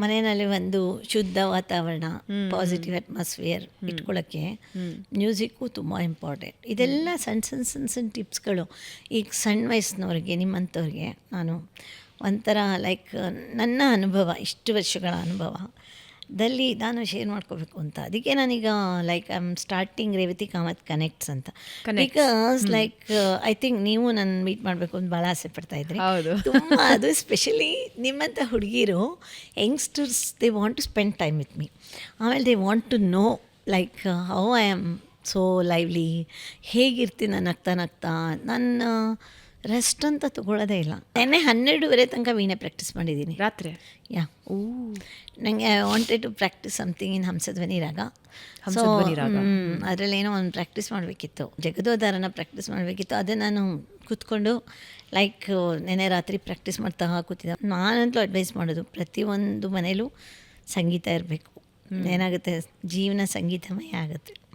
ಮನೆಯಲ್ಲಿ ಒಂದು ಶುದ್ಧ ವಾತಾವರಣ ಪಾಸಿಟಿವ್ ಅಟ್ಮಾಸ್ಫಿಯರ್ ಇಟ್ಕೊಳ್ಳೋಕ್ಕೆ ಮ್ಯೂಸಿಕ್ಕು ತುಂಬ ಇಂಪಾರ್ಟೆಂಟ್ ಇದೆಲ್ಲ ಸಣ್ಣ ಸಣ್ಣ ಸಣ್ಣ ಸಣ್ಣ ಟಿಪ್ಸ್ಗಳು ಈಗ ಸಣ್ಣ ವಯಸ್ಸಿನವ್ರಿಗೆ ನಿಮ್ಮಂಥವ್ರಿಗೆ ನಾನು ಒಂಥರ ಲೈಕ್ ನನ್ನ ಅನುಭವ ಇಷ್ಟು ವರ್ಷಗಳ ಅನುಭವ. ದಲ್ಲಿ ನಾನು ಶೇರ್ ಮಾಡ್ಕೋಬೇಕು ಅಂತ. ಅದಕ್ಕೆ ನಾನೀಗ like I am starting Revathi Kamath connects ಅಂತ ಬಿಕಾಸ್ ಲೈಕ್ ಐ ಥಿಂಕ್ ನೀವು ನನ್ನ ಮೀಟ್ ಮಾಡಬೇಕು ಅಂತ ಭಾಳ ಆಸೆ ಪಡ್ತಾ ಇದ್ರಿ. ಹೌದು. ತುಂಬ ಅದು ಸ್ಪೆಷಲಿ ನಿಮ್ಮಂಥ ಹುಡುಗಿರು youngsters they want to spend time with me ಆಮೇಲೆ they want to know like how I am so lively ಹೇಗಿರ್ತೀನಿ ನಾನು ನಗ್ತಾ ನಗ್ತಾ? ನನ್ನ ರೆಸ್ಟ್ ಅಂತ ತಗೊಳ್ಳೋದೇ ಇಲ್ಲ. ನೆನ್ನೆ ಹನ್ನೆರಡುವರೆ ತನಕ ವೀಣೆ ಪ್ರಾಕ್ಟೀಸ್ ಮಾಡಿದ್ದೀನಿ. ರಾತ್ರಿ? ಯಾ. ಓ. ನನಗೆ I wanted to practise something in Hamsadhwani raga. Hamsadhwani raga. ಅದರಲ್ಲಿ ಏನೋ ಒಂದು ಪ್ರಾಕ್ಟೀಸ್ ಮಾಡಬೇಕಿತ್ತು. ಜಗದೋದಾರನ ಪ್ರಾಕ್ಟೀಸ್ ಮಾಡಬೇಕಿತ್ತು. ಅದೇ ನಾನು ಕೂತ್ಕೊಂಡು ಲೈಕ್ ನೆನೆ ರಾತ್ರಿ ಪ್ರಾಕ್ಟೀಸ್ ಮಾಡ್ತಾ ಕೂತಿದ್ದೆ. ನಾನಂತೂ ಅಡ್ವೈಸ್ ಮಾಡೋದು ಪ್ರತಿಯೊಂದು ಮನೇಲೂ ಸಂಗೀತ ಇರಬೇಕು. ಏನಾಗುತ್ತೆ? ಜೀವನ ಸಂಗೀತಮಯ ಆಗುತ್ತೆ.